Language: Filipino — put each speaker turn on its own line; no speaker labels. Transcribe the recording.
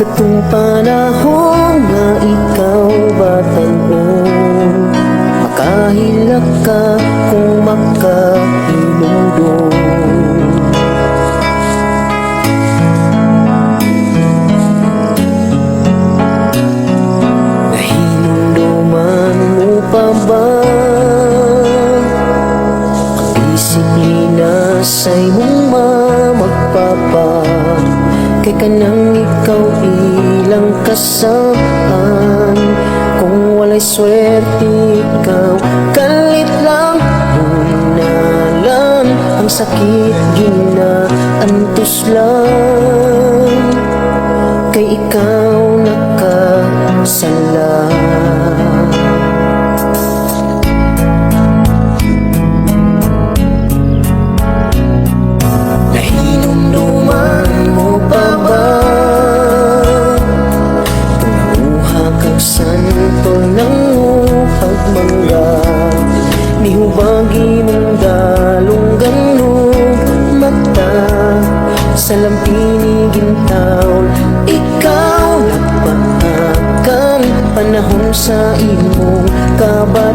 Katong panahon na ikaw batanon Makahilak ka kung makahinudon Nahinunduman mo pa ba? Ang disiplina sa'yo Kay kanang ikaw ilang kasahan Kung walay swerte ikaw Kalit lang. Unalan Ang sakit ginaantos lang. Kay ikaw nakasala Kang santol ng uhag mangga Nihubagi mong dalong ganong mata. Sa lampini gintaon Ikaw nagpahakan Panahon sa imong kabatan